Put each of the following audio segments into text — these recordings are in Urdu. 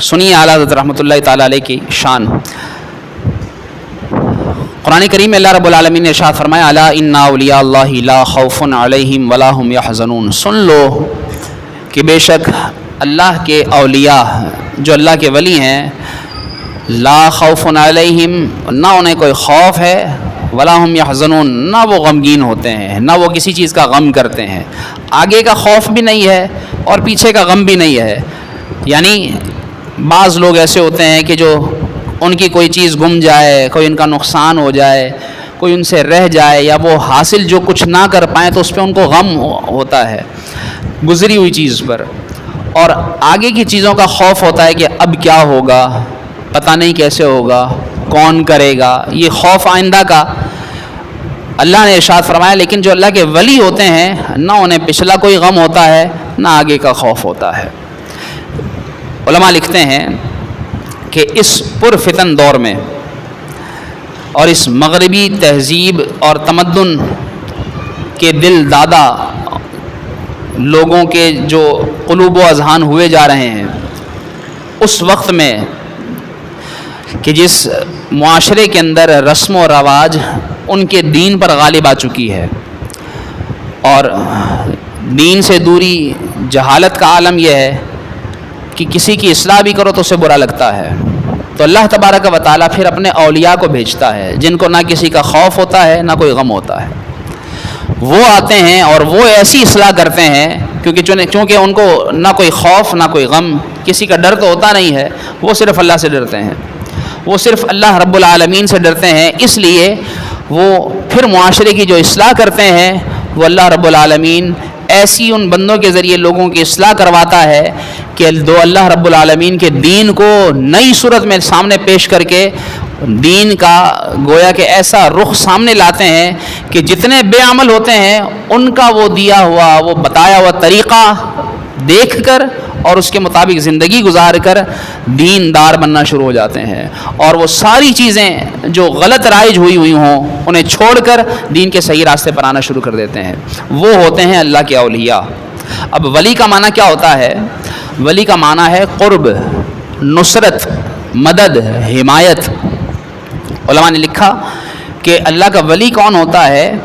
سنیے اعلیٰ حضرت رحمۃ اللہ تعالیٰ علیہ کی شان۔ قرآن کریم میں اللہ رب العالمین نے ارشاد فرمایا، الا ان اولیاء اللہ لا خوف علیہم ولا هم یحزنون۔ سن لو کہ بے شک اللہ کے اولیاء، جو اللہ کے ولی ہیں، لا خوف علیہم، نہ انہیں کوئی خوف ہے، ولا هم یحزنون، نہ وہ غمگین ہوتے ہیں، نہ وہ کسی چیز کا غم کرتے ہیں۔ آگے کا خوف بھی نہیں ہے اور پیچھے کا غم بھی نہیں ہے۔ یعنی بعض لوگ ایسے ہوتے ہیں کہ جو ان کی کوئی چیز گم جائے، کوئی ان کا نقصان ہو جائے، کوئی ان سے رہ جائے یا وہ حاصل جو کچھ نہ کر پائیں تو اس پہ ان کو غم ہوتا ہے، گزری ہوئی چیز پر۔ اور آگے کی چیزوں کا خوف ہوتا ہے کہ اب کیا ہوگا، پتہ نہیں کیسے ہوگا، کون کرے گا۔ یہ خوف آئندہ کا اللہ نے ارشاد فرمایا، لیکن جو اللہ کے ولی ہوتے ہیں، نہ انہیں پچھلا کوئی غم ہوتا ہے، نہ آگے کا خوف ہوتا ہے۔ علماء لکھتے ہیں کہ اس پر فتن دور میں اور اس مغربی تہذیب اور تمدن کے دل دادا لوگوں کے جو قلوب و اذہان ہوئے جا رہے ہیں، اس وقت میں کہ جس معاشرے کے اندر رسم و رواج ان کے دین پر غالب آ چکی ہے اور دین سے دوری جہالت کا عالم یہ ہے کہ کسی کی اصلاح بھی کرو تو اسے برا لگتا ہے۔ تو اللہ تبارک و تعالیٰ پھر اپنے اولیاء کو بھیجتا ہے، جن کو نہ کسی کا خوف ہوتا ہے، نہ کوئی غم ہوتا ہے۔ وہ آتے ہیں اور وہ ایسی اصلاح کرتے ہیں، کیونکہ چونکہ ان کو نہ کوئی خوف، نہ کوئی غم، کسی کا ڈر تو ہوتا نہیں ہے، وہ صرف اللہ سے ڈرتے ہیں۔ وہ صرف اللہ رب العالمین سے ڈرتے ہیں، اس لیے وہ پھر معاشرے کی جو اصلاح کرتے ہیں، وہ اللہ رب العالمین ایسی ان بندوں کے ذریعے لوگوں کی اصلاح کرواتا ہے کہ دو اللہ رب العالمین کے دین کو نئی صورت میں سامنے پیش کر کے دین کا گویا کہ ایسا رخ سامنے لاتے ہیں کہ جتنے بے عمل ہوتے ہیں، ان کا وہ دیا ہوا، وہ بتایا ہوا طریقہ دیکھ کر اور اس کے مطابق زندگی گزار کر دین دار بننا شروع ہو جاتے ہیں۔ اور وہ ساری چیزیں جو غلط رائج ہوئی ہوئی ہوں، انہیں چھوڑ کر دین کے صحیح راستے پر آنا شروع کر دیتے ہیں۔ وہ ہوتے ہیں اللہ کے اولیاء۔ اب ولی کا معنی کیا ہوتا ہے؟ ولی کا معنی ہے قرب، نصرت، مدد، حمایت۔ علماء نے لکھا کہ اللہ کا ولی کون ہوتا ہے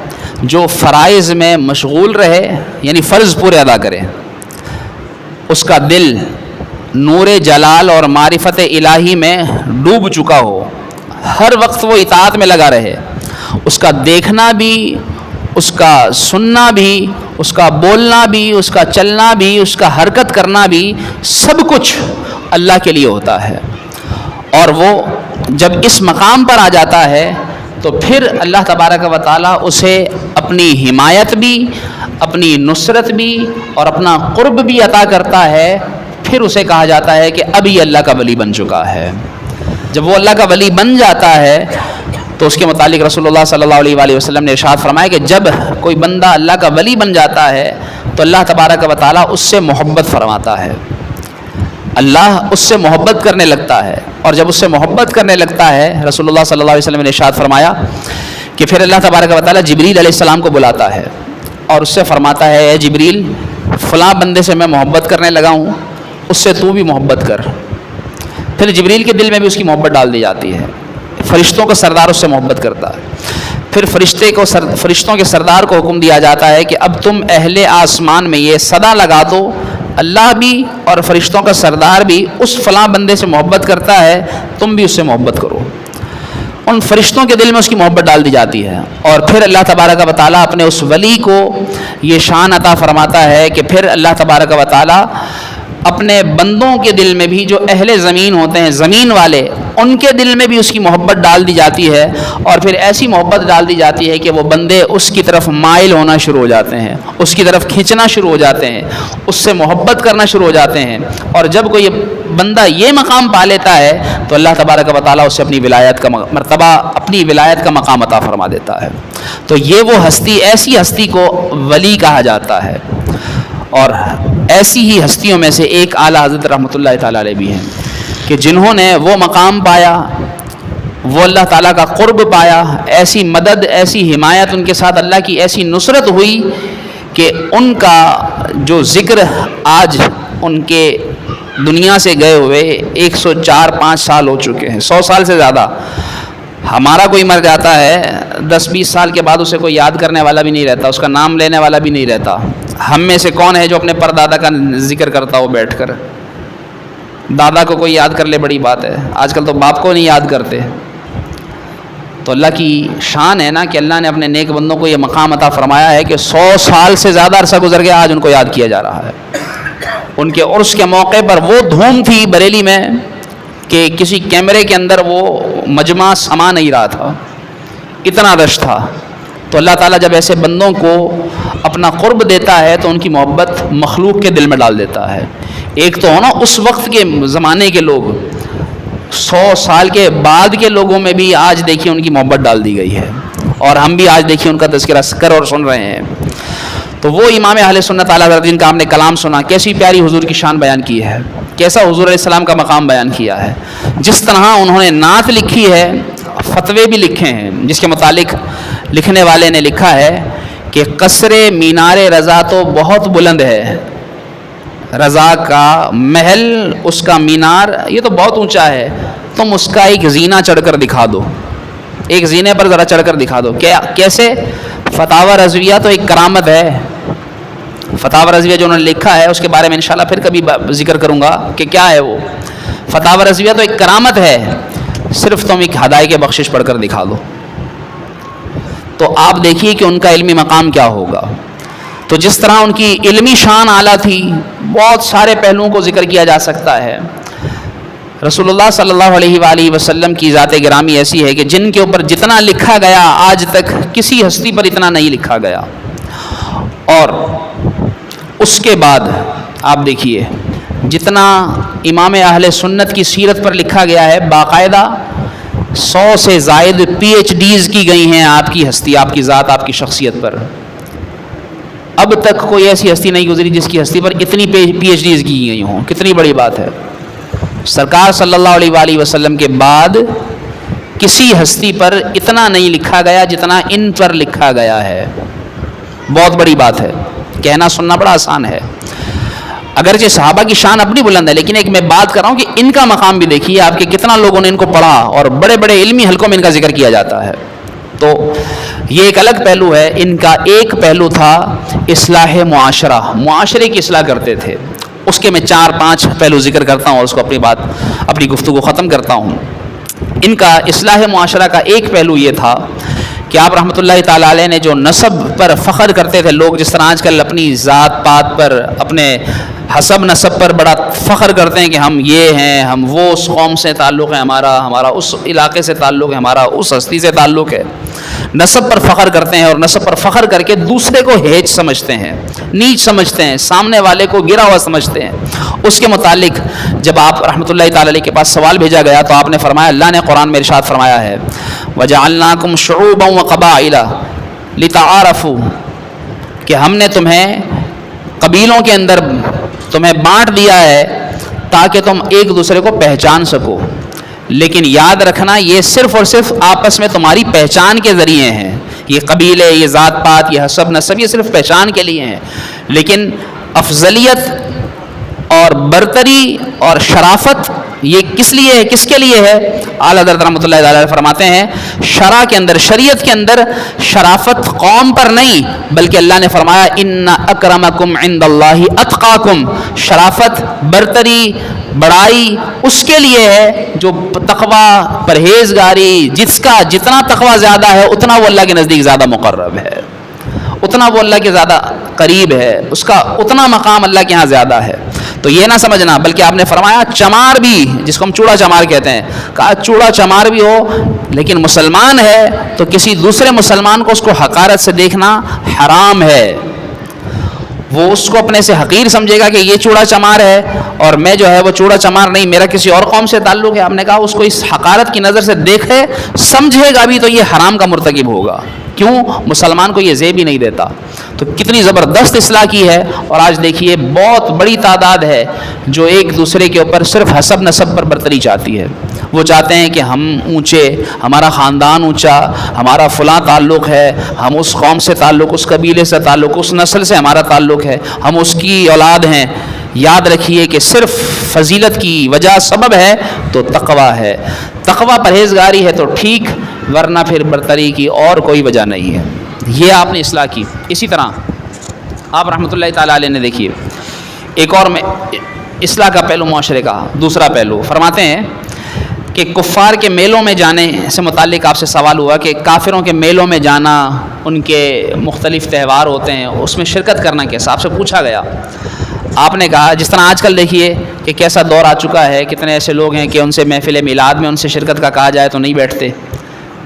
جو فرائض میں مشغول رہے یعنی فرض پورے ادا کرے۔ اس کا دل نور جلال اور معرفت الہی میں ڈوب چکا ہو۔ ہر وقت وہ اطاعت میں لگا رہے۔ اس کا دیکھنا بھی، اس کا سننا بھی، اس کا بولنا بھی، اس کا چلنا بھی، اس کا حرکت کرنا بھی سب کچھ اللہ کے لیے ہوتا ہے۔ اور وہ جب اس مقام پر آ جاتا ہے تو پھر اللہ تبارک و تعالیٰ اسے اپنی حمایت بھی، اپنی نصرت بھی اور اپنا قرب بھی عطا کرتا ہے۔ پھر اسے کہا جاتا ہے کہ ابھی اللہ کا ولی بن چکا ہے۔ جب وہ اللہ کا ولی بن جاتا ہے تو اس کے متعلق رسول اللہ صلی اللہ علیہ وآلہ وسلم نے ارشاد فرمایا کہ جب کوئی بندہ اللہ کا ولی بن جاتا ہے تو اللہ تبارک و تعالیٰ اس سے محبت فرماتا ہے۔ اللہ اس سے محبت کرنے لگتا ہے۔ اور جب اس سے محبت کرنے لگتا ہے، رسول اللہ صلی اللہ علیہ وسلم نے ارشاد فرمایا کہ پھر اللہ تبارک و تعالیٰ جبریل علیہ السلام کو بلاتا ہے۔ اور اس سے فرماتا ہے، اے جبریل، فلاں بندے سے میں محبت کرنے لگا ہوں، اس سے تو بھی محبت کر۔ پھر جبریل کے دل میں بھی اس کی محبت ڈال دی جاتی ہے۔ فرشتوں کا سردار اس سے محبت کرتا ہے۔ پھر فرشتے کو سر، فرشتوں کے سردار کو حکم دیا جاتا ہے کہ اب تم اہل آسمان میں یہ صدا لگا دو اللہ بھی اور فرشتوں کا سردار بھی اس فلاں بندے سے محبت کرتا ہے، تم بھی اس سے محبت کرو۔ ان فرشتوں کے دل میں اس کی محبت ڈال دی جاتی ہے۔ اور پھر اللہ تبارک و تعالیٰ اپنے اس ولی کو یہ شان عطا فرماتا ہے کہ پھر اللہ تبارک و تعالیٰ اپنے بندوں کے دل میں بھی جو اہل زمین ہوتے ہیں، زمین والے ان کے دل میں بھی اس کی محبت ڈال دی جاتی ہے اور پھر ایسی محبت ڈال دی جاتی ہے کہ وہ بندے اس کی طرف مائل ہونا شروع ہو جاتے ہیں، اس کی طرف کھینچنا شروع ہو جاتے ہیں، اس سے محبت کرنا شروع ہو جاتے ہیں۔ اور جب کوئی بندہ یہ مقام پا لیتا ہے تو اللہ تبارک و تعالیٰ اس سے اپنی ولایت کا مرتبہ اپنی ولایت کا مقام عطا فرما دیتا ہے۔ تو یہ وہ ہستی، ایسی ہستی کو ولی کہا جاتا ہے۔ اور ایسی ہی ہستیوں میں سے ایک اعلیٰ حضرت رحمۃ اللہ تعالیٰ علیہ بھی ہیں۔ کہ جنہوں نے وہ مقام پایا، وہ اللہ تعالیٰ کا قرب پایا، ایسی مدد، ایسی حمایت ان کے ساتھ اللہ کی ایسی نصرت ہوئی کہ ان کا جو ذکر آج ان کے دنیا سے گئے ہوئے ایک سو چار پانچ سال ہو چکے ہیں، سو سال سے زیادہ۔ ہمارا کوئی مر جاتا ہے، دس بیس سال کے بعد اسے کوئی یاد کرنے والا بھی نہیں رہتا، اس کا نام لینے والا بھی نہیں رہتا۔ ہم میں سے کون ہے جو اپنے پردادا کا ذکر کرتا ہو بیٹھ کر؟ دادا کو کوئی یاد کر لے، بڑی بات ہے۔ آج کل تو باپ کو نہیں یاد کرتے۔ تو اللہ کی شان ہے نا کہ اللہ نے اپنے نیک بندوں کو یہ مقام عطا فرمایا ہے کہ سو سال سے زیادہ عرصہ گزر گیا، آج ان کو یاد کیا جا رہا ہے۔ ان کے عرس کے موقع پر وہ دھوم تھی بریلی میں کہ کسی کیمرے کے اندر وہ مجمع سما نہیں رہا تھا۔ اتنا رش تھا۔ تو اللہ تعالیٰ جب ایسے بندوں کو اپنا قرب دیتا ہے تو ان کی محبت مخلوق کے دل میں ڈال دیتا ہے۔ ایک تو ہو نا، اس وقت کے زمانے کے لوگ، سو سال کے بعد کے لوگوں میں بھی آج دیکھیے ان کی محبت ڈال دی گئی ہے۔ اور ہم بھی آج دیکھیے ان کا تذکرہ کر اور سن رہے ہیں۔ تو وہ امام اہل سنت تعالیٰ جن کا ہم نے کلام سنا، کیسی پیاری حضور کی شان بیان کی ہے۔ کیسا حضور علیہ السلام کا مقام بیان کیا ہے۔ جس طرح انہوں نے نعت لکھی ہے فتوے بھی لکھے ہیں، جس کے متعلق لکھنے والے نے لکھا ہے کہ قصر مینار رضا تو بہت بلند ہے۔ رضا کا محل، اس کا مینار، یہ تو بہت اونچا ہے۔ تم اس کا ایک زینہ چڑھ کر دکھا دو۔ ایک زینے پر ذرا چڑھ کر دکھا دو۔ کیا، کیسے؟ فتح رضویہ تو ایک کرامت ہے۔ فتح رضویہ جو انہوں نے لکھا ہے، اس کے بارے میں انشاءاللہ پھر کبھی ذکر کروں گا کہ کیا ہے وہ۔ فتح رضویہ تو ایک کرامت ہے۔ صرف تم ایک ہدایت کے بخشش پڑھ کر دکھا دو۔ تو آپ دیکھیے کہ ان کا علمی مقام کیا ہوگا۔ تو جس طرح ان کی علمی شان اعلیٰ تھی، بہت سارے پہلوؤں کو ذکر کیا جا سکتا ہے۔ رسول اللہ صلی اللہ علیہ وآلہ وسلم کی ذات گرامی ایسی ہے کہ جن کے اوپر جتنا لکھا گیا آج تک کسی ہستی پر اتنا نہیں لکھا گیا۔ اور اس کے بعد آپ دیکھیے جتنا امام اہل سنت کی سیرت پر لکھا گیا ہے، باقاعدہ سو سے زائد پی ایچ ڈیز کی گئی ہیں آپ کی ہستی، آپ کی ذات، آپ کی شخصیت پر۔ اب تک کوئی ایسی ہستی نہیں گزری جس کی ہستی پر اتنی پی ایچ ڈیز کی گئی ہوں۔ کتنی بڑی بات ہے۔ سرکار صلی اللہ علیہ وآلہ وسلم کے بعد کسی ہستی پر اتنا نہیں لکھا گیا جتنا ان پر لکھا گیا ہے۔ بہت بڑی بات ہے۔ کہنا سننا بڑا آسان ہے۔ اگرچہ صحابہ کی شان اپنی بلند ہے، لیکن ایک میں بات کر رہا ہوں کہ ان کا مقام بھی دیکھیے، آپ کے کتنا لوگوں نے ان کو پڑھا اور بڑے بڑے علمی حلقوں میں ان کا ذکر کیا جاتا ہے۔ تو یہ ایک الگ پہلو ہے، ان کا ایک پہلو تھا اصلاح معاشرہ۔ معاشرے کی اصلاح کرتے تھے۔ اس کے میں چار پانچ پہلو ذکر کرتا ہوں اور اس کو اپنی بات، اپنی گفتگو ختم کرتا ہوں۔ ان کا اصلاح معاشرہ کا ایک پہلو یہ تھا کہ آپ رحمۃ اللہ تعالیٰ علیہ نے جو نصب پر فخر کرتے تھے، لوگ جس طرح آج کل اپنی ذات پات پر، اپنے حسب نصب پر بڑا فخر کرتے ہیں کہ ہم یہ ہیں، ہم وہ اس قوم سے تعلق ہے، ہمارا ہمارا اس علاقے سے تعلق ہے، ہمارا اس ہستی سے تعلق ہے۔ نصب پر فخر کرتے ہیں اور نصب پر فخر کر کے دوسرے کو ہیج سمجھتے ہیں، نیچ سمجھتے ہیں، سامنے والے کو گرا ہوا سمجھتے ہیں۔ اس کے متعلق جب آپ رحمۃ اللہ تعالی علیہ کے پاس سوال بھیجا گیا تو آپ نے فرمایا، اللہ نے قرآن میں ارشاد فرمایا ہے وجہ اللہ کم شعوب و قبا کہ ہم نے تمہیں قبیلوں کے اندر تمہیں بانٹ دیا ہے تاکہ تم ایک دوسرے کو پہچان سکو۔ لیکن یاد رکھنا، یہ صرف اور صرف آپس میں تمہاری پہچان کے ذریعے ہیں۔ یہ قبیلے، یہ ذات پات، یہ حسب نصب، یہ صرف پہچان کے لیے ہیں۔ لیکن افضلیت اور برتری اور شرافت یہ کس لیے ہے؟ کس کے لیے ہے؟ اعلیٰ حضرت رحمۃ اللہ علیہ فرماتے ہیں شرح کے اندر، شریعت کے اندر شرافت قوم پر نہیں، بلکہ اللہ نے فرمایا، ان اکرمکم عند اللہ اتقاکم. شرافت برتری، بڑائی اس کے لیے ہے جو تقوا پرہیزگاری، جس کا جتنا تقوا زیادہ ہے، اتنا وہ اللہ کے نزدیک زیادہ مقرب ہے۔ اتنا وہ اللہ کے زیادہ قریب ہے، اس کا اتنا مقام اللہ کے ہاں زیادہ ہے۔ تو یہ نہ سمجھنا، بلکہ آپ نے فرمایا چمار بھی، جس کو ہم چوڑا چمار کہتے ہیں۔ کہا چوڑا چمار بھی ہو، لیکن مسلمان ہے، تو کسی دوسرے مسلمان کو اس کو حقارت سے دیکھنا حرام ہے۔ وہ اس کو اپنے سے حقیر سمجھے گا کہ یہ چوڑا چمار ہے، اور میں جو ہے وہ چوڑا چمار نہیں، میرا کسی اور قوم سے تعلق ہے۔ آپ نے کہا اس کو اس حقارت کی نظر سے دیکھے، سمجھے گا بھی تو یہ حرام کا مرتکب ہوگا۔ کیوں مسلمان کو یہ زیب ہی نہیں دیتا؟ تو کتنی زبردست اصلاح کی ہے، اور آج دیکھیے بہت بڑی تعداد ہے جو ایک دوسرے کے اوپر صرف حسب نصب پر برتری چاہتی ہے۔ وہ چاہتے ہیں کہ ہم اونچے، ہمارا خاندان اونچا، ہمارا فلاں تعلق ہے، ہم اس قوم سے تعلق، اس قبیلے سے تعلق، اس نسل سے ہمارا تعلق ہے، ہم اس کی اولاد ہیں۔ یاد رکھیے کہ صرف فضیلت کی وجہ سبب ہے تو تقوا ہے۔ تقوا پرہیزگاری ہے تو ٹھیک، ورنہ پھر برتری کی اور کوئی وجہ نہیں ہے۔ یہ آپ نے اصلاح کی۔ اسی طرح آپ رحمۃ اللہ تعالیٰ علیہ نے دیکھیے، ایک اور میں اصلاح کا پہلو معاشرے کا، دوسرا پہلو۔ فرماتے ہیں کہ کفار کے میلوں میں جانے سے متعلق آپ سے سوال ہوا کہ کافروں کے میلوں میں جانا، ان کے مختلف تہوار ہوتے ہیں، اس میں شرکت کرنا کیسا؟ آپ سے پوچھا گیا۔ آپ نے کہا، جس طرح آج کل دیکھیے کہ کیسا دور آ چکا ہے، کتنے ایسے لوگ ہیں کہ ان سے محفل میلاد میں ان سے شرکت کا کہا جائے تو نہیں بیٹھتے۔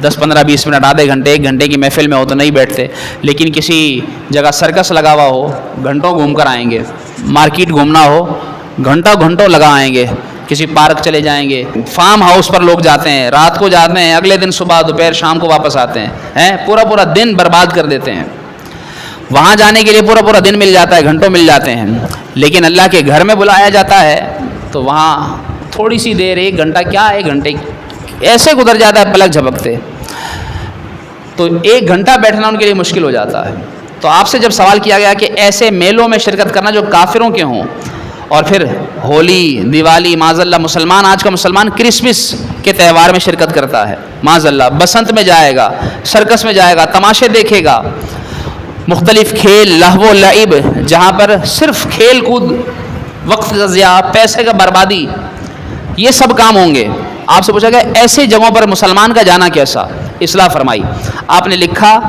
دس، پندرہ، بیس منٹ، آدھے گھنٹے، ایک گھنٹے کی محفل میں ہو تو نہیں بیٹھتے۔ لیکن کسی جگہ سرکس لگا ہوا ہو، گھنٹوں گھوم کر آئیں گے۔ مارکیٹ گھومنا ہو، گھنٹوں گھنٹوں لگا آئیں گے۔ کسی پارک چلے جائیں گے۔ فارم ہاؤس پر لوگ جاتے ہیں، رات کو جاتے ہیں، اگلے دن صبح، دوپہر، شام کو واپس آتے ہیں۔ ہیں؟ پورا پورا دن برباد کر دیتے ہیں۔ وہاں جانے کے لیے پورا پورا دن مل جاتا ہے، گھنٹوں مل جاتے ہیں۔ لیکن اللہ کے گھر میں بلایا جاتا ہے، تو وہاں تھوڑی سی دیر، ایک گھنٹہ، کیا ایک گھنٹے؟ ایسے گزر جاتا ہے، پلک جھپکتے۔ تو ایک گھنٹہ بیٹھنا ان کے لیے مشکل ہو جاتا ہے۔ تو آپ سے جب سوال کیا گیا کہ ایسے میلوں میں شرکت کرنا جو کافروں کے ہوں، اور پھر ہولی، دیوالی معذ اللہ مسلمان، آج کا مسلمان کرسمس کے تہوار میں شرکت کرتا ہے معذ اللہ بسنت میں جائے گا، سرکس میں جائے گا، تماشے دیکھے گا۔ مختلف کھیل، لہو و لعب جہاں پر صرف کھیل کود، وقت کا ضیاع پیسے کا بربادی، یہ سب کام ہوں گے۔ آپ سے پوچھا گیا، ایسے جگہوں پر مسلمان کا جانا کیسا؟ اصلاح فرمائی۔ آپ نے لکھا،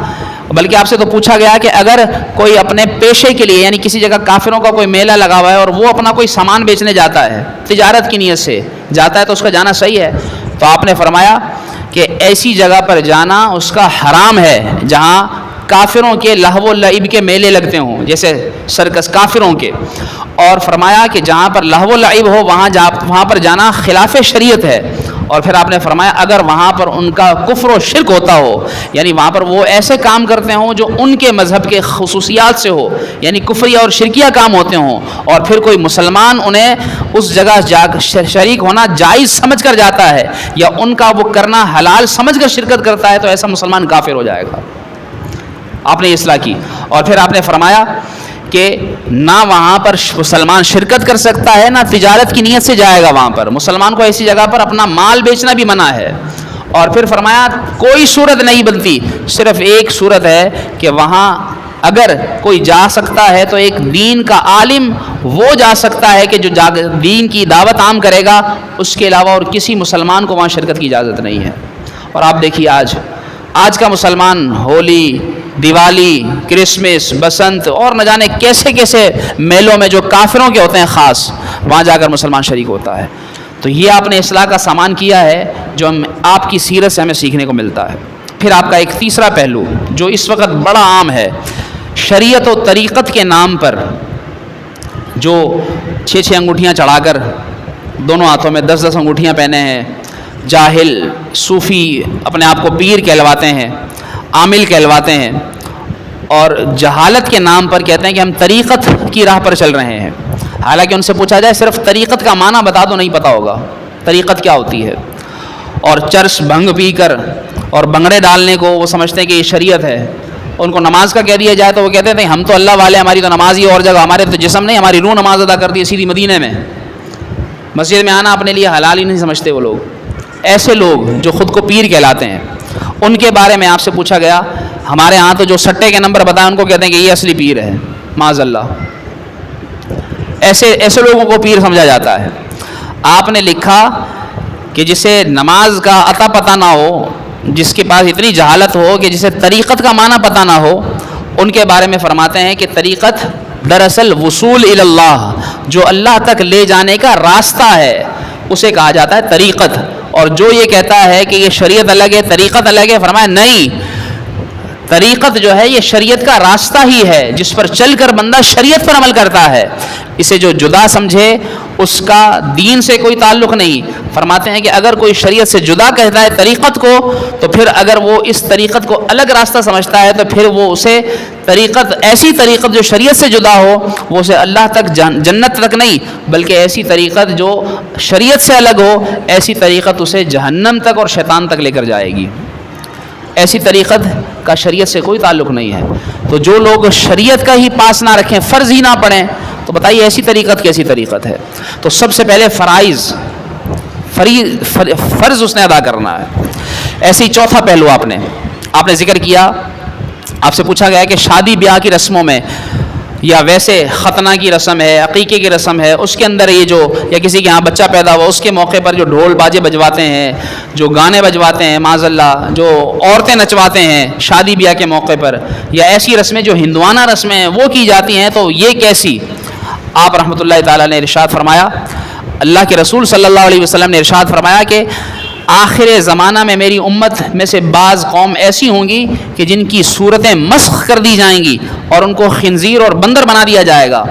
بلکہ آپ سے تو پوچھا گیا کہ اگر کوئی اپنے پیشے کے لیے یعنی کسی جگہ کافروں کا کوئی میلہ لگا ہوا ہے اور وہ اپنا کوئی سامان بیچنے جاتا ہے، تجارت کی نیت سے جاتا ہے تو اس کا جانا صحیح ہے۔ تو آپ نے فرمایا کہ ایسی جگہ پر جانا اس کا حرام ہے، جہاں کافروں کے لہو و لعب کے میلے لگتے ہوں، جیسے سرکس کافروں کے۔ اور فرمایا کہ جہاں پر لہو و لعب ہو، وہاں جا وہاں پر جانا خلاف شریعت ہے۔ اور پھر آپ نے فرمایا، اگر وہاں پر ان کا کفر و شرک ہوتا ہو یعنی وہاں پر وہ ایسے کام کرتے ہوں جو ان کے مذہب کے خصوصیات سے ہو یعنی کفریہ اور شرکیہ کام ہوتے ہوں، اور پھر کوئی مسلمان انہیں اس جگہ جا شریک ہونا جائز سمجھ کر جاتا ہے، یا ان کا وہ کرنا حلال سمجھ کر شرکت کرتا ہے، تو ایسا مسلمان کافر ہو جائے گا۔ آپ نے اصلاح کی اور پھر آپ نے فرمایا کہ نہ وہاں پر مسلمان شرکت کر سکتا ہے، نہ تجارت کی نیت سے جائے گا وہاں پر۔ مسلمان کو ایسی جگہ پر اپنا مال بیچنا بھی منع ہے۔ اور پھر فرمایا، کوئی صورت نہیں بنتی۔ صرف ایک صورت ہے کہ وہاں اگر کوئی جا سکتا ہے تو ایک دین کا عالم وہ جا سکتا ہے کہ جو دین کی دعوت عام کرے گا۔ اس کے علاوہ اور کسی مسلمان کو وہاں شرکت کی اجازت نہیں ہے۔ اور آپ دیکھیے آج آج کا مسلمان ہولی دیوالی، کرسمس، بسنت اور نہ جانے کیسے کیسے میلوں میں جو کافروں کے ہوتے ہیں خاص، وہاں جا کر مسلمان شریک ہوتا ہے۔ تو یہ آپ نے اصلاح کا سامان کیا ہے جو ہم، آپ کی سیرت سے ہمیں سیکھنے کو ملتا ہے۔ پھر آپ کا ایک تیسرا پہلو، جو اس وقت بڑا عام ہے، شریعت و طریقت کے نام پر جو چھ چھ انگوٹھیاں چڑھا کر دونوں ہاتھوں میں دس دس انگوٹھیاں پہنے ہیں، جاہل، صوفی اپنے آپ کو پیر کہلواتے ہیں۔ عامل کہلواتے ہیں اور جہالت کے نام پر کہتے ہیں کہ ہم طریقت کی راہ پر چل رہے ہیں۔ حالانکہ ان سے پوچھا جائے صرف طریقت کا معنی بتا دو، نہیں پتا ہوگا۔ طریقت کیا ہوتی ہے؟ اور چرس بھنگ پی کر اور بنگڑے ڈالنے کو وہ سمجھتے ہیں کہ یہ شریعت ہے۔ ان کو نماز کا کہہ دیا جائے تو وہ کہتے ہیں ہم تو اللہ والے ہماری تو نماز ہی اور جگہ، ہمارے تو جسم نہیں، ہماری روح نماز ادا کرتی ہے سیدھی مدینہ میں۔ مسجد میں آنا اپنے لیے حلال ہی نہیں سمجھتے وہ لوگ۔ ایسے لوگ جو خود کو پیر کہلاتے ہیں۔ ان کے بارے میں آپ سے پوچھا گیا، ہمارے ہاں تو جو سٹے کے نمبر بتائیں ان کو کہتے ہیں کہ یہ اصلی پیر ہے۔ معذ اللہ ایسے ایسے لوگوں کو پیر سمجھا جاتا ہے۔ آپ نے لکھا کہ جسے نماز کا عطا پتہ نہ ہو، جس کے پاس اتنی جہالت ہو کہ جسے طریقت کا معنی پتہ نہ ہو، ان کے بارے میں فرماتے ہیں کہ طریقت دراصل وصول اللہ، جو اللہ تک لے جانے کا راستہ ہے، اسے کہا جاتا ہے طریقت۔ اور جو یہ کہتا ہے کہ یہ شریعت الگ ہے طریقت الگ ہے فرمایا نہیں، طریقت جو ہے یہ شریعت کا راستہ ہی ہے جس پر چل کر بندہ شریعت پر عمل کرتا ہے۔ اسے جو جدا سمجھے، اس کا دین سے کوئی تعلق نہیں۔ فرماتے ہیں کہ اگر کوئی شریعت سے جدا کہتا ہے طریقت کو، تو پھر اگر وہ اس طریقت کو الگ راستہ سمجھتا ہے، تو پھر وہ اسے طریقت، ایسی طریقت جو شریعت سے جدا ہو، وہ اسے اللہ تک جنت تک نہیں، بلکہ ایسی طریقت جو شریعت سے الگ ہو، ایسی طریقت اسے جہنم تک اور شیطان تک لے کر جائے گی۔ ایسی طریقت کا شریعت سے کوئی تعلق نہیں ہے۔ تو جو لوگ شریعت کا ہی پاس نہ رکھیں، فرض ہی نہ پڑھیں، تو بتائیے ایسی طریقت کیسی طریقت ہے؟ تو سب سے پہلے فرائض۔ فری فرض اس نے ادا کرنا ہے۔ ایسے ہی چوتھا پہلو آپ نے آپ نے ذکر کیا۔ آپ سے پوچھا گیا کہ شادی بیاہ کی رسموں میں یا ویسے ختنہ کی رسم ہے، عقیقے کی رسم ہے، اس کے اندر یہ جو یا کسی کے یہاں بچہ پیدا ہوا، اس کے موقع پر جو ڈھول باجے بجواتے ہیں، جو گانے بجواتے ہیں معاذ اللہ جو عورتیں نچواتے ہیں شادی بیاہ کے موقع پر، یا ایسی رسمیں جو ہندوانہ رسمیں ہیں، وہ کی جاتی ہیں، تو یہ کیسی؟ آپ رحمۃ اللہ تعالیٰ نے ارشاد فرمایا۔ اللہ کے رسول صلی اللہ علیہ وسلم نے ارشاد فرمایا کہ آخر زمانہ میں میری امت میں سے بعض قوم ایسی ہوں گی کہ جن کی صورتیں مسخ کر دی جائیں گی اور ان کو خنزیر اور بندر بنا دیا جائے گا۔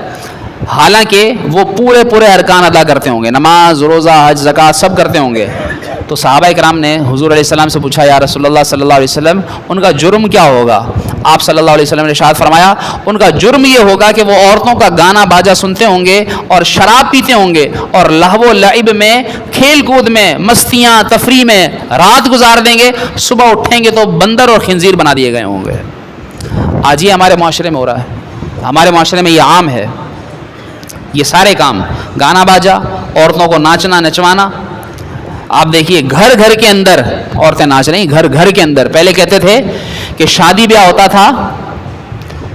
حالانکہ وہ پورے پورے ارکان ادا کرتے ہوں گے۔ نماز، روزہ، حج، زکوٰۃ سب کرتے ہوں گے۔ تو صحابہ کرام نے حضور علیہ السلام سے پوچھا، یا رسول اللہ صلی اللہ علیہ وسلم، ان کا جرم کیا ہوگا؟ آپ صلی اللہ علیہ وسلم نے اشارت فرمایا، ان کا جرم یہ ہوگا کہ وہ عورتوں کا گانا باجا سنتے ہوں گے اور شراب پیتے ہوں گے اور لہو و لعب میں، کھیل کود میں، مستیاں، تفریح میں رات گزار دیں گے، صبح اٹھیں گے تو بندر اور خنزیر بنا دیے گئے ہوں گے۔ آج یہ ہمارے معاشرے میں ہو رہا ہے۔ ہمارے معاشرے میں یہ عام ہے۔ یہ سارے کام گانا باجا، عورتوں کو ناچنا، نچوانا آپ دیکھیے گھر گھر کے اندر عورتیں ناچ رہی گھر گھر کے اندر۔ پہلے کہتے تھے کہ شادی بیاہ ہوتا تھا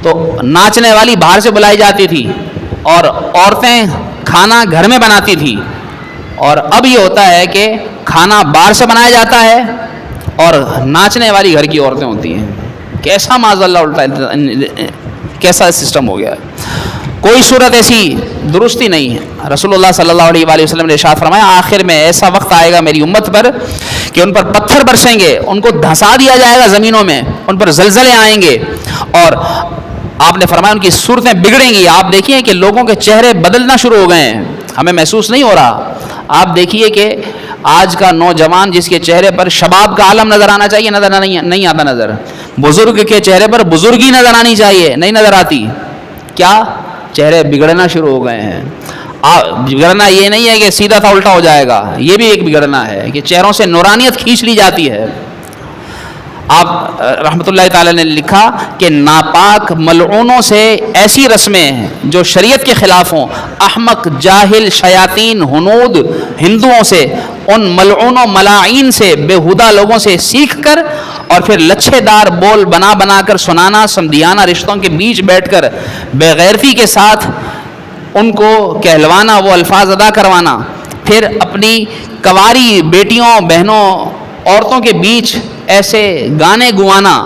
تو ناچنے والی باہر سے بلائی جاتی تھی اور عورتیں کھانا گھر میں بناتی تھی۔ اور اب یہ ہوتا ہے کہ کھانا باہر سے بنایا جاتا ہے اور ناچنے والی گھر کی عورتیں ہوتی ہیں۔ کیسا معذ اللہ الٹا کیسا سسٹم ہو گیا ہے۔ کوئی صورت ایسی درستی نہیں ہے۔ رسول اللہ صلی اللہ علیہ وآلہ وسلم نے ارشاد فرمایا، آخر میں ایسا وقت آئے گا میری امت پر کہ ان پر پتھر برسیں گے، ان کو دھسا دیا جائے گا زمینوں میں، ان پر زلزلے آئیں گے۔ اور آپ نے فرمایا، ان کی صورتیں بگڑیں گی۔ آپ دیکھیے کہ لوگوں کے چہرے بدلنا شروع ہو گئے ہیں۔ ہمیں محسوس نہیں ہو رہا۔ آپ دیکھیے کہ آج کا نوجوان جس کے چہرے پر شباب کا عالم نظر آنا چاہیے، نظر نہیں آتا نظر۔ بزرگ کے چہرے پر بزرگی نظر آنی چاہیے، نہیں نظر آتی۔ کیا؟ چہرے بگڑنا شروع ہو گئے ہیں۔ بگڑنا یہ نہیں ہے کہ سیدھا تھا، الٹا ہو جائے گا۔ یہ بھی ایک بگڑنا ہے کہ چہروں سے نورانیت کھینچ لی جاتی ہے۔ آپ رحمۃ اللہ تعالی نے لکھا کہ ناپاک ملعونوں سے ایسی رسمیں ہیں جو شریعت کے خلاف ہوں۔ احمق، جاہل، شیاطین ہنود ہندوؤں سے، ان ملعون و ملاعین سے بےحدہ لوگوں سے سیکھ کر اور پھر لچھے دار بول بنا بنا کر سنانا، سمدھیانہ رشتوں کے بیچ بیٹھ کر بےغیرتی کے ساتھ ان کو کہلوانا، وہ الفاظ ادا کروانا۔ پھر اپنی کواری بیٹیوں، بہنوں، عورتوں کے بیچ ایسے گانے گوانا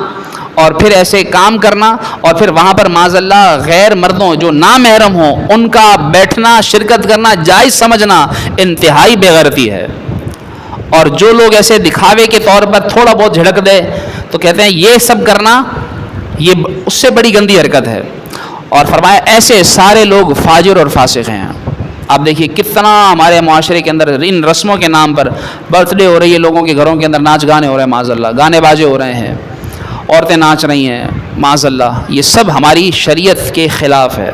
اور پھر ایسے کام کرنا اور پھر وہاں پر معذ اللہ غیر مردوں جو نامحرم ہوں، ان کا بیٹھنا، شرکت کرنا، جائز سمجھنا انتہائی بےغیرتی ہے۔ اور جو لوگ ایسے دکھاوے کے طور پر تھوڑا بہت جھڑک دے، تو کہتے ہیں یہ سب کرنا، یہ اس سے بڑی گندی حرکت ہے۔ اور فرمایا ایسے سارے لوگ فاجر اور فاسق ہیں۔ آپ دیکھیے کتنا ہمارے معاشرے کے اندر ان رسموں کے نام پر برتھ ڈے ہو رہی ہے، لوگوں کے گھروں کے اندر ناچ گانے ہو رہے ہیں معاذ اللہ گانے بازے ہو رہے ہیں۔ عورتیں ناچ رہی ہیں معاذ اللہ یہ سب ہماری شریعت کے خلاف ہے۔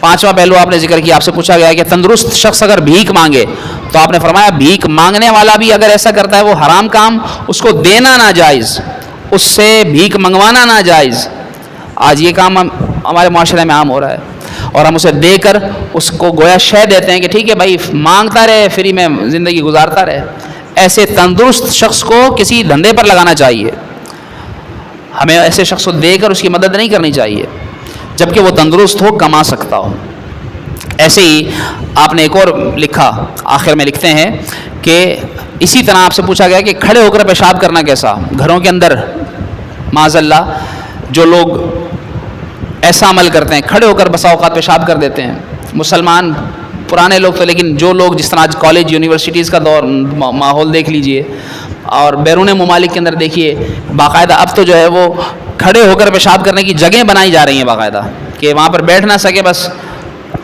پانچواں پہلو آپ نے ذکر کیا، آپ سے پوچھا گیا کہ تندرست شخص اگر بھیک مانگے، تو آپ نے فرمایا بھیک مانگنے والا بھی اگر ایسا کرتا ہے، وہ حرام کام، اس کو دینا ناجائز، اس سے بھیک منگوانا ناجائز۔ آج یہ کام ہمارے معاشرے میں عام ہو رہا ہے۔ اور ہم اسے دے کر اس کو گویا شہ دیتے ہیں کہ ٹھیک ہے بھائی، مانگتا رہے، فری میں زندگی گزارتا رہے۔ ایسے تندرست شخص کو کسی دھندے پر لگانا چاہیے۔ ہمیں ایسے شخص کو دے کر اس کی مدد نہیں کرنی چاہیے، جبکہ وہ تندرست ہو، کما سکتا ہو۔ ایسے ہی آپ نے ایک اور لکھا، آخر میں لکھتے ہیں کہ اسی طرح آپ سے پوچھا گیا کہ کھڑے ہو کر پیشاب کرنا کیسا؟ گھروں کے اندر معاذ اللہ جو لوگ ایسا عمل کرتے ہیں، کھڑے ہو کر بسا اوقات پیشاب کر دیتے ہیں۔ مسلمان، پرانے لوگ تو، لیکن جو لوگ جس طرح آج کالج یونیورسٹیز کا دور، ماحول دیکھ لیجیے اور بیرون ممالک کے اندر دیکھیے، باقاعدہ اب تو جو ہے وہ کھڑے ہو کر پیشاب کرنے کی جگہیں بنائی جا رہی ہیں باقاعدہ، کہ وہاں پر بیٹھ نہ سکے، بس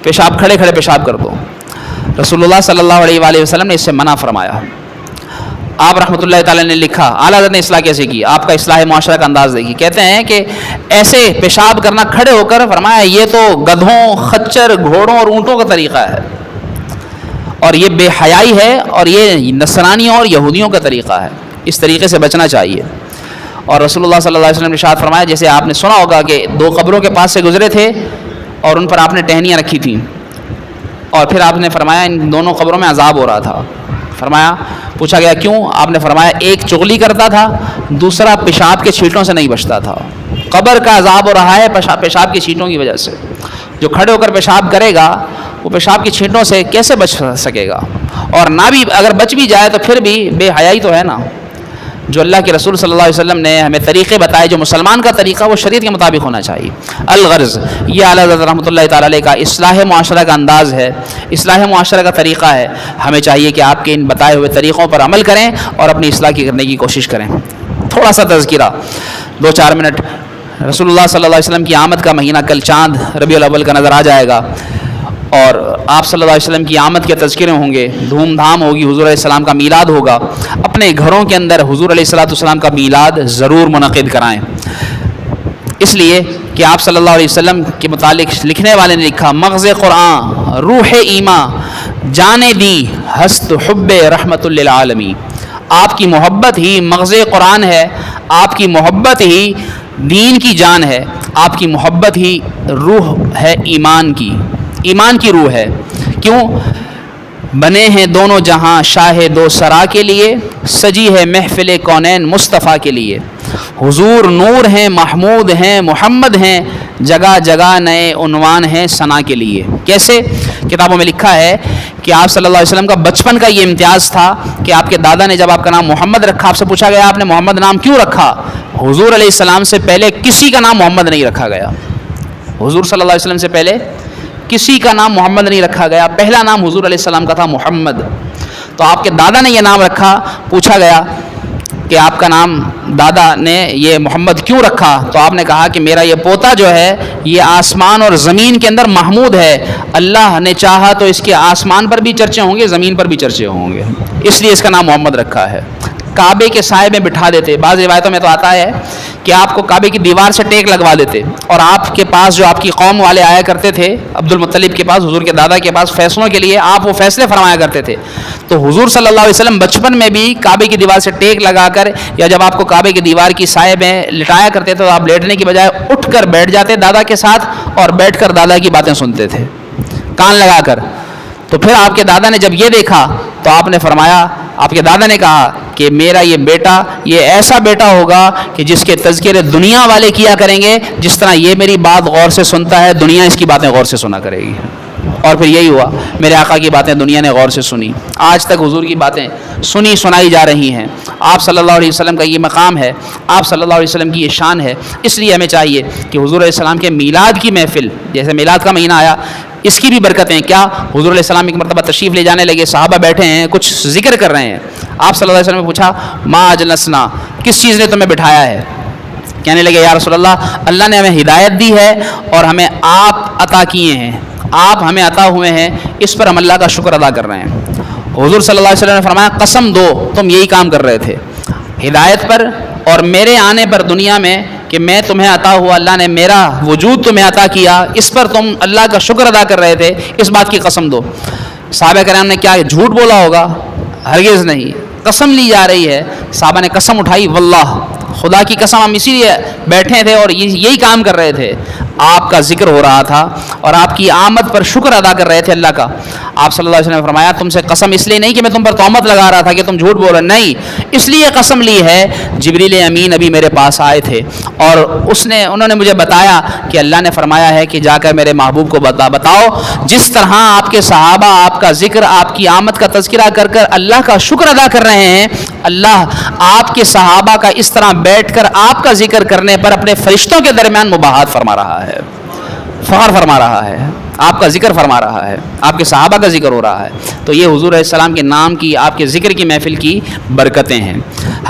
پیشاب، کھڑے کھڑے پیشاب کر دو۔ رسول اللہ صلی اللہ علیہ وآلہ وسلم نے اس سے منع فرمایا۔ آپ رحمۃ اللہ تعالیٰ نے لکھا، اعلیٰ حضرت نے اصلاح کیسے کی؟ آپ کا اصلاح معاشرہ کا انداز دیکھی کہتے ہیں کہ ایسے پیشاب کرنا کھڑے ہو کر فرمایا، یہ تو گدھوں، خچر، گھوڑوں اور اونٹوں کا طریقہ ہے۔ اور یہ بے حیائی ہے اور یہ نصرانیوں اور یہودیوں کا طریقہ ہے۔ اس طریقے سے بچنا چاہیے۔ اور رسول اللہ صلی اللہ علیہ وسلم نے شاد فرمایا، جیسے آپ نے سنا ہوگا کہ دو قبروں کے پاس سے گزرے تھے اور ان پر آپ نے ٹہنیاں رکھی تھیں۔ اور پھر آپ نے فرمایا، ان دونوں قبروں میں عذاب ہو رہا تھا۔ فرمایا، پوچھا گیا، کیوں؟ آپ نے فرمایا، ایک چغلی کرتا تھا، دوسرا پیشاب کے چھیٹوں سے نہیں بچتا تھا۔ قبر کا عذاب ہو رہا ہے پیشاب کی چھیٹوں کی وجہ سے۔ جو کھڑے ہو کر پیشاب کرے گا، وہ پیشاب کی چھینٹوں سے کیسے بچ سکے گا؟ اور نہ بھی اگر بچ بھی جائے تو پھر بھی بے حیائی تو ہے نا؟ جو اللہ کے رسول صلی اللہ علیہ وسلم نے ہمیں طریقے بتائے، جو مسلمان کا طریقہ، وہ شریعت کے مطابق ہونا چاہیے۔ الغرض، یہ اعلیٰ رحمۃ اللہ تعالیٰ علیہ کا اصلاح معاشرہ کا انداز ہے، اصلاح معاشرہ کا طریقہ ہے۔ ہمیں چاہیے کہ آپ کے ان بتائے ہوئے طریقوں پر عمل کریں اور اپنی اصلاح کی کرنے کی کوشش کریں۔ تھوڑا سا تذکرہ، دو چار منٹ۔ رسول اللہ صلی اللہ علیہ وسلم کی آمد کا مہینہ کل چاند ربیع الاول کا نظر آ جائے گا اور آپ صلی اللہ علیہ وسلم کی آمد کے تذکرے ہوں گے دھوم دھام ہوگی، حضور علیہ السلام کا میلاد ہوگا۔ اپنے گھروں کے اندر حضور علیہ السلاۃ والسلام کا میلاد ضرور منعقد کرائیں۔ اس لیے کہ آپ صلی اللہ علیہ وسلم کے متعلق لکھنے والے نے لکھا، مغز قرآن، روح ایما جان دی ہست حب رحمت للعالمی آپ کی محبت ہی مغز قرآن ہے، آپ کی محبت ہی دین کی جان ہے، آپ کی محبت ہی روح ہے ایمان کی۔ ایمان کی روح ہے۔ کیوں؟ بنے ہیں دونوں جہاں شاہ دو سرا کے لیے، سجی ہے محفل کونین مصطفیٰ کے لیے۔ حضور نور ہیں، محمود ہیں، محمد ہیں، جگہ جگہ نئے عنوان ہیں ثنا کے لیے۔ کیسے؟ کتابوں میں لکھا ہے کہ آپ صلی اللہ علیہ وسلم کا بچپن کا یہ امتیاز تھا کہ آپ کے دادا نے جب آپ کا نام محمد رکھا، آپ سے پوچھا گیا، آپ نے محمد نام کیوں رکھا؟ حضور علیہ السلام سے پہلے کسی کا نام محمد نہیں رکھا گیا۔ حضور صلی اللہ علیہ وسلم سے پہلے کسی کا نام محمد نہیں رکھا گیا۔ پہلا نام حضور علیہ السلام کا تھا محمد۔ تو آپ کے دادا نے یہ نام رکھا، پوچھا گیا کہ آپ کا نام دادا نے یہ محمد کیوں رکھا؟ تو آپ نے کہا کہ میرا یہ پوتا جو ہے، یہ آسمان اور زمین کے اندر محمود ہے۔ اللہ نے چاہا تو اس کے آسمان پر بھی چرچے ہوں گے، زمین پر بھی چرچے ہوں گے۔ اس لیے اس کا نام محمد رکھا ہے۔ کعبے کے سائے میں بٹھا دیتے۔ بعض روایتوں میں تو آتا ہے کہ آپ کو کعبے کی دیوار سے ٹیک لگوا دیتے۔ اور آپ کے پاس جو آپ کی قوم والے آیا کرتے تھے عبد المطلب کے پاس، حضور کے دادا کے پاس، فیصلوں کے لیے آپ وہ فیصلے فرمایا کرتے تھے۔ تو حضور صلی اللہ علیہ وسلم بچپن میں بھی کعبے کی دیوار سے ٹیک لگا کر یا جب آپ کو کعبے کی دیوار کی سائے میں لٹایا کرتے تھے تو آپ لیٹنے کی بجائے اٹھ کر بیٹھ جاتے دادا کے ساتھ اور بیٹھ کر دادا کی باتیں سنتے تھے۔ کان لگا کر۔ تو پھر آپ کے دادا نے جب یہ دیکھا تو آپ نے فرمایا، آپ کے دادا نے کہا کہ میرا یہ بیٹا یہ ایسا بیٹا ہوگا کہ جس کے تذکرے دنیا والے کیا کریں گے، جس طرح یہ میری بات غور سے سنتا ہے، دنیا اس کی باتیں غور سے سنا کرے گی۔ اور پھر یہی ہوا، میرے آقا کی باتیں دنیا نے غور سے سنی۔ آج تک حضور کی باتیں سنی سنائی جا رہی ہیں۔ آپ صلی اللہ علیہ وسلم کا یہ مقام ہے، آپ صلی اللہ علیہ وسلم کی یہ شان ہے۔ اس لیے ہمیں چاہیے کہ حضور علیہ السلام کے میلاد کی محفل، جیسے میلاد کا مہینہ آیا، اس کی بھی برکتیں۔ کیا حضور علیہ السلام ایک مرتبہ تشریف لے جانے لگے، صحابہ بیٹھے ہیں، کچھ ذکر کر رہے ہیں۔ آپ صلی اللہ علیہ وسلم نے پوچھا، ما اجلسنا؟ کس چیز نے تمہیں بٹھایا ہے؟ کہنے لگے، یا رسول اللہ اللہ نے ہمیں ہدایت دی ہے اور ہمیں آپ عطا کیے ہیں۔ آپ ہمیں عطا ہوئے ہیں، اس پر ہم اللہ کا شکر ادا کر رہے ہیں۔ حضور صلی اللہ علیہ وسلم نے فرمایا، قسم دو، تم یہی کام کر رہے تھے۔ ہدایت پر اور میرے آنے پر دنیا میں کہ میں تمہیں عطا ہوا، اللہ نے میرا وجود تمہیں عطا کیا، اس پر تم اللہ کا شکر ادا کر رہے تھے۔ اس بات کی قسم دو۔ صحابہ کرام نے کیا جھوٹ بولا ہوگا؟ ہرگز نہیں۔ قسم لی جا رہی ہے۔ صحابہ نے قسم اٹھائی، واللہ، خدا کی قسم، ہم اسی لیے بیٹھے تھے اور یہی کام کر رہے تھے۔ آپ کا ذکر ہو رہا تھا اور آپ کی آمد پر شکر ادا کر رہے تھے اللہ کا۔ آپ صلی اللہ علیہ وسلم نے فرمایا، تم سے قسم اس لیے نہیں کہ میں تم پر تومت لگا رہا تھا کہ تم جھوٹ بول رہے نہیں، اس لیے قسم لی ہے، جبریل امین ابھی میرے پاس آئے تھے۔ اور اس نے، انہوں نے مجھے بتایا کہ اللہ نے فرمایا ہے کہ جا کر میرے محبوب کو بتا، بتاؤ۔ جس طرح آپ کے صحابہ، آپ کا ذکر، آپ کی آمد کا تذکرہ کر کر اللہ کا شکر ادا کر رہے ہیں، اللہ آپ کے صحابہ کا اس طرح بیٹھ کر آپ کا ذکر کرنے پر اپنے فرشتوں کے درمیان مباحت فرما رہا ہے۔ فخر فرما رہا ہے۔ آپ کا ذکر فرما رہا ہے۔ آپ کے صحابہ کا ذکر ہو رہا ہے۔ تو یہ حضور علیہ السلام کے نام کی، آپ کے ذکر کی محفل کی برکتیں ہیں۔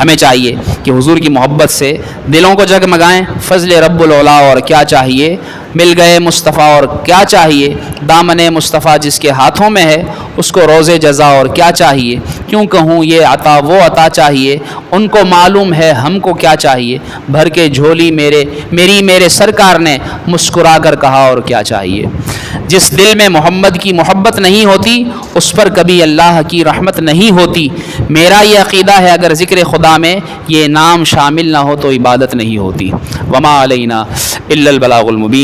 ہمیں چاہیے کہ حضور کی محبت سے دلوں کو جگمگائیں۔ فضل رب العلا اور کیا چاہیے؟ مل گئے مصطفیٰ اور کیا چاہیے؟ دامن مصطفیٰ جس کے ہاتھوں میں ہے، اس کو روز جزا اور کیا چاہیے؟ کیوں کہوں یہ عطا، وہ عطا چاہیے؟ ان کو معلوم ہے، ہم کو کیا چاہیے؟ بھر کے جھولی میرے، میری میرے سرکار نے مسکرا کر کہا اور کیا چاہیے؟ جس دل میں محمد کی محبت نہیں ہوتی، اس پر کبھی اللہ کی رحمت نہیں ہوتی۔ میرا یہ عقیدہ ہے، اگر ذکر خدا میں یہ نام شامل نہ ہو تو عبادت نہیں ہوتی۔ وما علینا البلاغ المبین۔